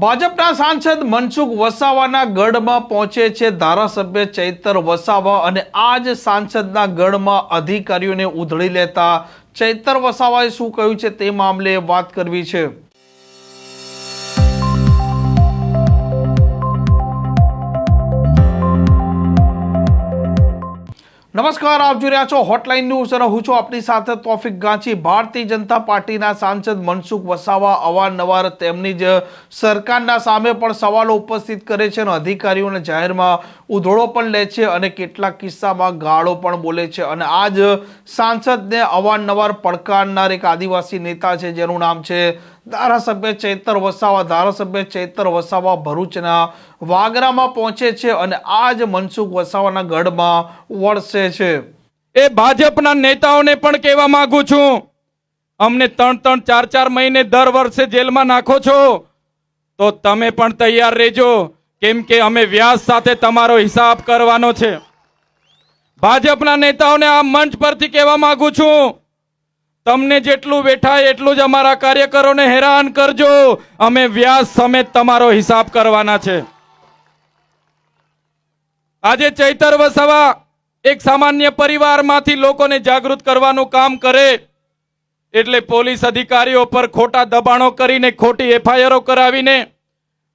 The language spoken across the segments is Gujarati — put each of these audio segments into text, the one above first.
ભાજપના સાંસદ મનસુખ વસાવાના ગઢમાં પહોંચે છે ધારાસભ્ય ચૈતર વસાવા અને આ જ સાંસદના ગઢમાં અધિકારીઓને ઉધળી લેતા ચૈતર વસાવાએ શું કહ્યું છે તે મામલે વાત કરવી છે. નમસ્કાર, આપ જોઈ રહ્યા છો હોટલાઇન ન્યૂઝ અને હું છું આપની સાથે તોફિક ગાંચી ભારતીય જનતા પાર્ટીના સાંસદ મનસુખ વસાવા અવારનવાર તેમની જ સરકારના સામે પણ સવાલો ઉપસ્થિત કરે છે અને અધિકારીઓને જાહેરમાં ઉધોળો પણ લે છે અને કેટલાક કિસ્સામાં ગાળો પણ બોલે છે. અને આ જ સાંસદને અવારનવાર પડકારનાર એક આદિવાસી નેતા છે, જેનું નામ છે ધારાસભ્ય ચૈતર વસાવા, ધારાસભ્ય ચૈતર વસાવા ભરૂચના વાગરામાં પહોંચે છે અને આ જ મનસુખ વસાવાના ગઢમાં વળસે છે. એ ભાજપના નેતાઓને પણ કહેવા માંગુ છું. અમને ત્રણ ત્રણ ચાર ચાર મહિને દર વર્ષે જેલમાં નાખો છો. તો તમે પણ તૈયાર રહેજો. કેમ કે અમે વ્યાસ સાથે તમારો હિસાબ કરવાનો છે. ભાજપના નેતાઓને આ મંચ પરથી કહેવા માંગુ છું. તમને જેટલું બેઠાય એટલું જ અમારા કાર્યકરોને હેરાન કરજો. અમે વ્યાસ સમેત તમારો હિસાબ કરવાના છે. આજે ચૈતર વસાવા એક સામાન્ય પરિવારમાંથી લોકોને જાગૃત કરવાનું કામ કરે એટલે પોલીસ અધિકારીઓ પર ખોટા દબાણો કરીને ખોટી એફઆઈઆરો કરાવીને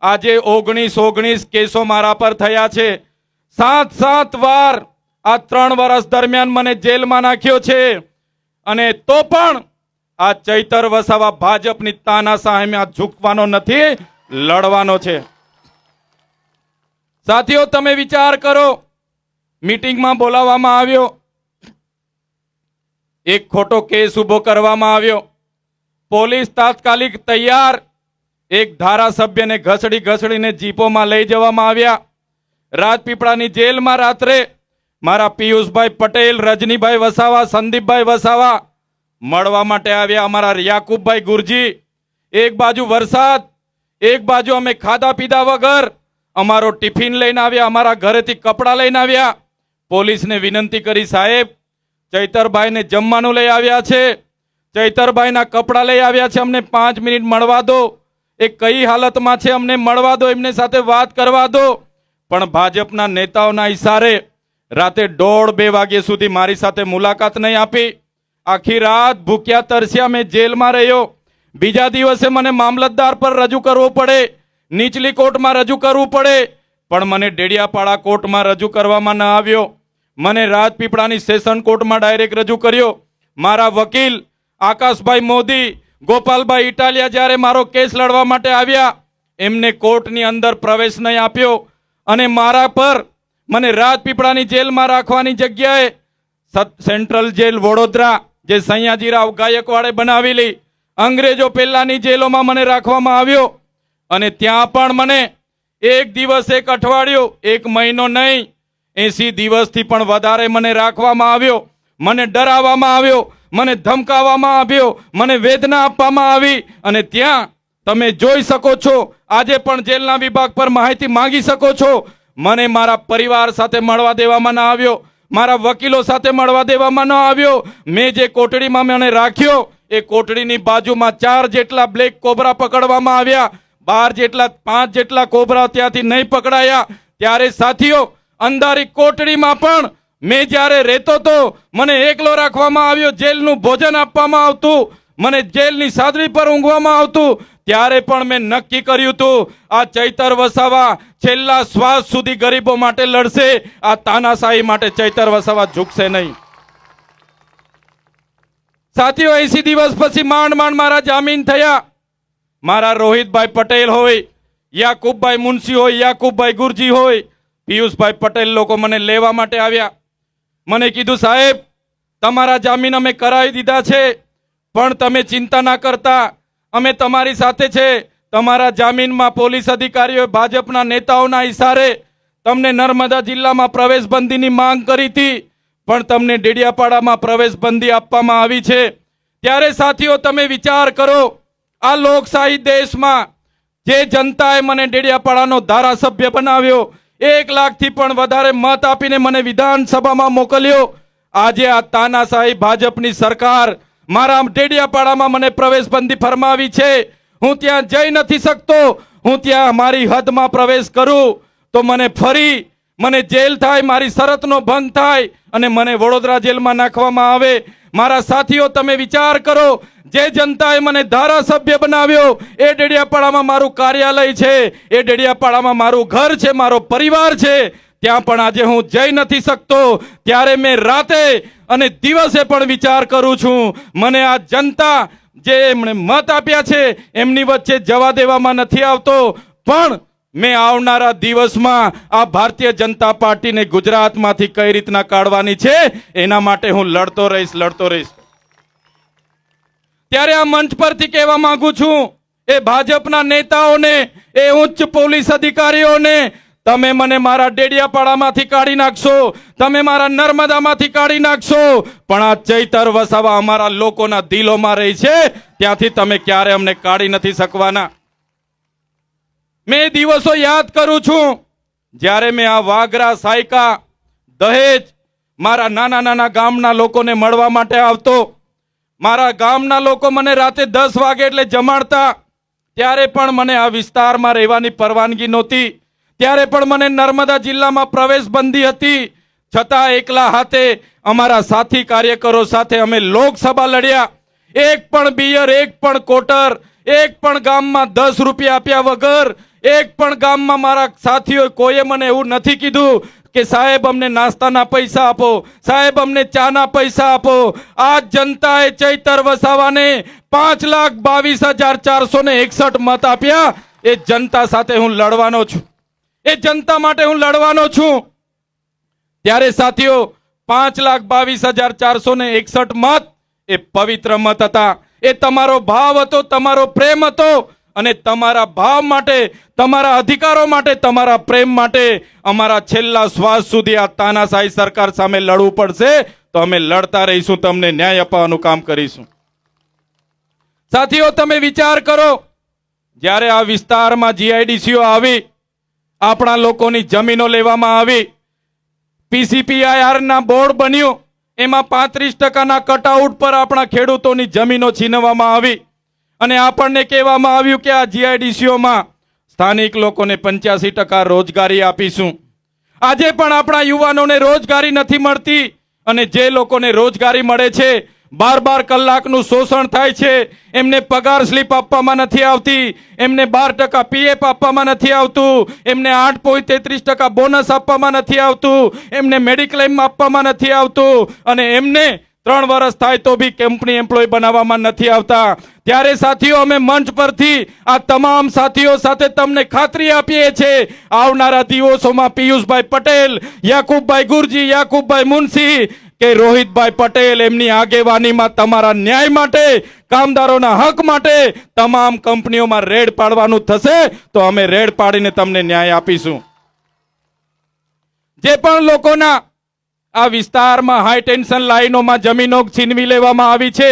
આજે ઓગણીસ ઓગણીસ કેસો મારા પર થયા છે. સાત સાત વાર આ ત્રણ વર્ષ દરમિયાન મને જેલમાં નાખ્યો છે. અને તો પણ આ ચૈતર વસાવા ભાજપની તાના સામે ઝૂકવાનો નથી, લડવાનો છે. સાથીઓ, તમે વિચાર કરો, મીટિંગમાં બોલાવવામાં આવ્યો, એક ખોટો કેસ ઊભો કરવામાં આવ્યો, પોલીસ તાત્કાલિક તૈયાર, એક ધારાસભ્યને ઘસડી ઘસડીને જીપોમાં લઈ જવામાં આવ્યા, રાજપીપળાની જેલમાં રાત્રે મારા પિયુષભાઈ પટેલ, રજનીભાઈ વસાવા, સંદીપભાઈ વસાવા મળવા માટે આવ્યા અમારા યાકુબભાઈ ગુરજી. એક બાજુ વરસાદ, એક બાજુ અમે ખાધા પીધા વગર અમારો ટિફિન લઈને આવ્યા, અમારા ઘરેથી કપડાં લઈને આવ્યા. પોલીસને વિનંતી કરી, સાહેબ, ચૈતરભાઈને જમવાનું લઈ આવ્યા છે. ચૈતરભાઈના કપડાં લઈ આવ્યા છે, અમને પાંચ મિનિટ મળવા દો. એ કઈ હાલતમાં છે, અમને મળવા દો, એમને સાથે વાત કરવા દો. પણ ભાજપના નેતાઓના ઈશારે રાતે દોઢ બે વાગ્યા સુધી મારી સાથે મુલાકાત નહીં આપી. આખી રાત ભૂખ્યા તરસ્યા મેં જેલમાં રહ્યો. બીજા દિવસે મને મામલતદાર પર રજૂ કરવો પડે. નીચલી કોર્ટમાં રજૂ કરવું પડે. પણ મને ડેડિયાપાડા કોર્ટમાં રજૂ કરવામાં ન આવ્યો. મને રાજપીપળાની સેશન કોર્ટમાં ડાયરેક્ટ રજૂ કર્યો. મારા વકીલ આકાશભાઈ મોદી, ગોપાલભાઈ ઇટાલિયા જ્યારે મારો કેસ લડવા માટે આવ્યા, એમને કોર્ટની અંદર પ્રવેશ નહીં આપ્યો. અને મારા પર મને રાજપીપળાની જેલમાં રાખવાની જગ્યાએ સેન્ટ્રલ જેલ વડોદરા, જે સયાજીરાવ ગાયકવાડે બનાવેલી અંગ્રેજો પહેલાની જેલોમાં મને રાખવામાં આવ્યો. અને ત્યાં પણ મને એક દિવસ, એક અઠવાડિયું, એક મહિનો નહીં, એસી દિવસથી પણ વધારે મને રાખવામાં આવ્યો. મને ડરાવવામાં આવ્યો, મને ધમકાવવામાં આવ્યો, મને વેદના આપવામાં આવી. અને ત્યાં તમે જોઈ શકો છો, આજે પણ જેલના વિભાગ પર માહિતી માંગી શકો છો. મને મારા પરિવાર સાથે મળવા દેવામાં ન આવ્યો, મારા વકીલો સાથે મળવા દેવામાં ન આવ્યો. મેં જે કોટડીમાં મને રાખ્યો, એ કોટડીની બાજુમાં ચાર જેટલા બ્લેક કોબરા પકડવામાં આવ્યા. બાર જેટલા, પાંચ જેટલા કોબરા ત્યાંથી નહીં પકડાયા. ત્યારે સાથીઓ, અંધારી કોટડીમાં પણ મેં જ્યારે રહેતો તો મને એકલો રાખવામાં આવ્યો, જેલનું ભોજન આપવામાં આવતું. મને જેલની સાદડી પર ઊંઘવામાં આવતું. ત્યારે પણ મેં નક્કી કર્યું હતું, આ ચૈતર વસાવા છેલ્લા શ્વાસ સુધી ગરીબો માટે લડશે, આ તાનાશાહી માટે ચૈતર વસાવા ઝૂકશે નહીં. સાથીઓ એસી દિવસ પછી માંડ માંડ મારા જામીન થયા. મારા રોહિતભાઈ પટેલ હોય, યાકુબભાઈ મુનશી હોય, યાકુબભાઈ ગુરજી હોય, પિયુષભાઈ પટેલ લોકો મને લેવા માટે આવ્યા. મને કીધું, સાહેબ, તમારા જામીન અમે કરાવી દીધા છે, પણ તમે ચિંતા ના કરતા. અમે તમારી સાથે છે. તમારા જામીનમાં પોલીસ અધિકારીઓએ ભાજપના નેતાઓના ઇશારે તમને નર્મદા જિલ્લામાં પ્રવેશબંધીની માંગ કરી હતી, પણ તમને ડેડિયાપાડામાં પ્રવેશબંધી આપવામાં આવી છે. ત્યારે સાથીઓ, તમે વિચાર કરો, આ લોકશાહી દેશમાં જે જનતાએ મને ડેડિયાપાડાનો ધારાસભ્ય બનાવ્યો, એક લાખથી પણ વધારે મત આપીને મને વિધાનસભામાં મોકલ્યો. આજે આ તાનાશાહી ભાજપની સરકાર મારા ડેડિયાપાડામાં મને પ્રવેશબંધી ફરમાવી છે. હું ત્યાં જઈ નથી શકતો. હું ત્યાં મારી હદમાં પ્રવેશ કરું. તો મને ફરી, મને જેલ થાય, મારી શરતનો ભંગ થાય અને મને વડોદરા જેલમાં નાખવામાં આવે. મારા સાથીઓ, તમે વિચાર કરો. જે જનતાએ મને ધારાસભ્ય બનાવ્યો, એ ડેડિયાપાડામાં મારું કાર્યાલય છે. એ ડેડિયાપાડામાં મારું ઘર છે, મારો પરિવાર છે. ત્યાં પણ આજે હું જઈ નથી શકતો. ત્યારે મેં રાતે અને દિવસે પણ વિચાર કરું છું. મને આ જનતા જે એમણે મત આપ્યા છે, એમની વચ્ચે જવા દેવામાં નથી આવતો. પણ મેં આવનારા દિવસમાં આ ભારતીય જનતા પાર્ટીને ગુજરાતમાંથી કઈ રીતના કાઢવાની છે, એના માટે હું લડતો રહીશ લડતો રહીશ. ત્યારે આ મંચ પરથી કહેવા માંગુ છું, એ ભાજપના નેતાઓને, એ ઉચ્ચ પોલીસ અધિકારીઓને તમે મને મારા ડેડિયાપાડામાંથી કાઢી નાખશો. તમે મારા નર્મદામાંથી કાઢી નાખશો. પણ આ ચૈતર વસાવા અમારા લોકોના દિલોમાં રહી છે. ત્યાંથી તમે ક્યારે અમને કાઢી નથી શકવાના? મેં દિવસો યાદ કરું છું. જ્યારે મેં આ વાગરા, સાયકા, દહેજ મારા નાના નાના ગામના લોકોને મળવા માટે આવતો. મારા ગામના લોકો મને રાતે દસ વાગે એટલે જમાડતા. ત્યારે પણ મને આ વિસ્તારમાં રહેવાની પરવાનગી નહોતી. ત્યારે પણ મને નર્મદા જિલ્લામાં પ્રવેશ બંધી હતી. છતાં એકલા હાથે અમારા સાથી કાર્યકરો સાથે અમે લોકસભા લડ્યા. એક પણ બિયર એક પણ કોટર એક પણ ગામમાં દસ રૂપિયા આપ્યા વગર, એક પણ ગામમાં મારા સાથીઓ કોઈએ મને એવું નથી કીધું કે સાહેબ અમને નાસ્તાના પૈસા આપો, સાહેબ અમને ચાના પૈસા આપો. આ જનતાએ ચૈતર વસાવાને પાંચ લાખ બાવીસ હજાર ચારસો ને એકસઠ મત આપ્યા. એ જનતા સાથે હું લડવાનો છું. એ જનતા માટે હું લડવાનો છું. ત્યારે સાથીઓ, પાંચ લાખ બાવીસ હજાર ચારસો ને એકસઠ મત એ પવિત્ર મત હતા. એ તમારો ભાવ હતો, તમારો પ્રેમ હતો અને તમારા ભાવ માટે, તમારા અધિકારો માટે, તમારા પ્રેમ માટે અમારા છેલ્લા શ્વાસ સુધી આ તાનાશાહી સરકાર સામે લડવું પડશે તો અમે લડતા રહીશું, તમને ન્યાય અપાવવાનું કામ કરીશું. સાથીઓ, તમે વિચાર કરો, જ્યારે આ વિસ્તારમાં જીઆઈડીસીઓ આવી આપણા લોકોની જમીનો લેવામાં આવી. પીસીપીઆઈઆરના બોર્ડ બન્યું. એમાં પાંત્રીસ ટકાના કટઆઉટ પર આપણા ખેડૂતોની જમીનો છીનવવામાં આવી. અને આપણને કહેવામાં આવ્યું કે આ જીઆઈડીસીઓમાં સ્થાનિક લોકોને પંચ્યાસી ટકા રોજગારી આપીશું. આજે પણ આપણા યુવાનોને રોજગારી નથી મળતી અને જે લોકોને રોજગારી મળે છે બાર બાર કલાકનું શોષણ થાય છે. એમને પગાર સ્લીપ આપવામાં નથી આવતી. એમને બાર ટકા પીએફ આપવામાં નથી આવતું. એમને આઠ પોઈન્ટ તેત્રીસ ટકા બોનસ આપવામાં નથી આવતું. એમને મેડિક્લેમ આપવામાં નથી આવતું. અને એમને ત્રણ વર્ષ થાય તો બી કંપની એમ્પ્લોય બનાવવામાં નથી આવતા. ત્યારે સાથીઓ, અમે મંચ પરથી આ તમામ સાથીઓ સાથે તમને ખાતરી આપીએ છીએ. આવનારા દિવસોમાં પિયુષભાઈ પટેલ, યાકુબભાઈ ગુરજી, યાકુબભાઈ મુનશી કે રોહિતભાઈ પટેલ એમની આગેવાનીમાં તમારા ન્યાય માટે, કામદારોના હક માટે તમામ કંપનીઓમાં રેડ પાડવાનું થશે, તો અમે રેડ પાડીને તમને ન્યાય આપીશું. જે પણ લોકોના આ વિસ્તારમાં હાઈ ટેન્શન લાઈનોમાં જમીનો છીનવી લેવામાં આવી છે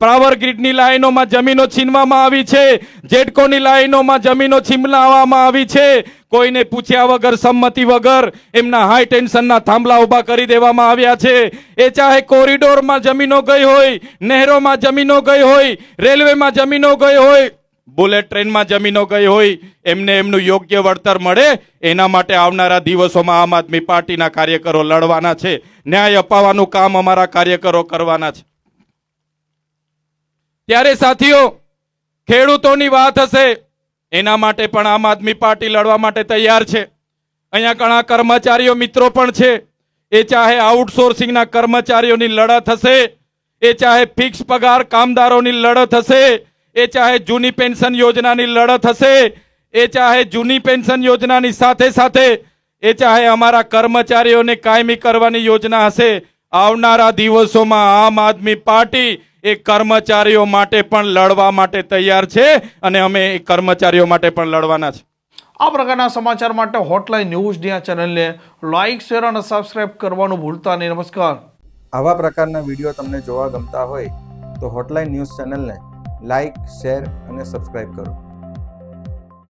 પાવર ગ્રીડની લાઈનોમાં જમીનો છીનવામાં આવી છે. જેટકોની લાઈનોમાં જમીનો છીનવામાં આવી છે. કોઈને પૂછ્યા વગર, સંમતિ વગર એમના હાઈ ટેન્શનના થાંભલા ઊભા કરી દેવામાં આવ્યા છે. એ ચાહે કોરિડોરમાં જમીનો ગઈ હોય, નહેરોમાં જમીનો ગઈ હોય, રેલવેમાં જમીનો ગઈ હોય, બુલેટ ટ્રેનમાં જમીનો ગઈ હોય, એમને એમનું યોગ્ય વળતર મળે. એના માટે આવનારા દિવસોમાં આમ આદમી પાર્ટીના કાર્યકરો લડવાના છે. ન્યાય અપાવવાનું કામ અમારા કાર્યકરો કરવાના છે. ત્યારે સાથીઓ, ખેડૂતોની વાત હશે. એના માટે પણ આમ આદમી પાર્ટી લડવા માટે તૈયાર છે. અહીંયા ઘણા કર્મચારીઓ, મિત્રો પણ છે. એ ચાહે આઉટસોર્સિંગના કર્મચારીઓની લડત હશે. એ ચાહે ફિક્સ પગાર કામદારોની લડત હશે. એ ચાહે જૂની પેન્શન યોજનાની લડત હશે. એ ચાહે જૂની પેન્શન યોજનાની સાથે સાથે એ ચાહે અમારા કર્મચારીઓને કાયમી કરવાની યોજના હશે. આવનારા દિવસોમાં આમ આદમી પાર્ટી એ કર્મચારીઓ માટે પણ લડવા માટે તૈયાર છે અને અમે એ કર્મચારીઓ માટે પણ લડવાના છે. આ પ્રકારના સમાચાર માટે હોટલાઇન ન્યૂઝની આ ચેનલને લાઇક શેર અને સબસ્ક્રાઇબ કરવાનું ભૂલતા નહીં. નમસ્કાર. આવા પ્રકારના વીડિયો તમને જોવા ગમતા હોય તો હોટલાઇન ન્યૂઝ ચેનલને લાઇક શેર અને સબસ્ક્રાઇબ કરો.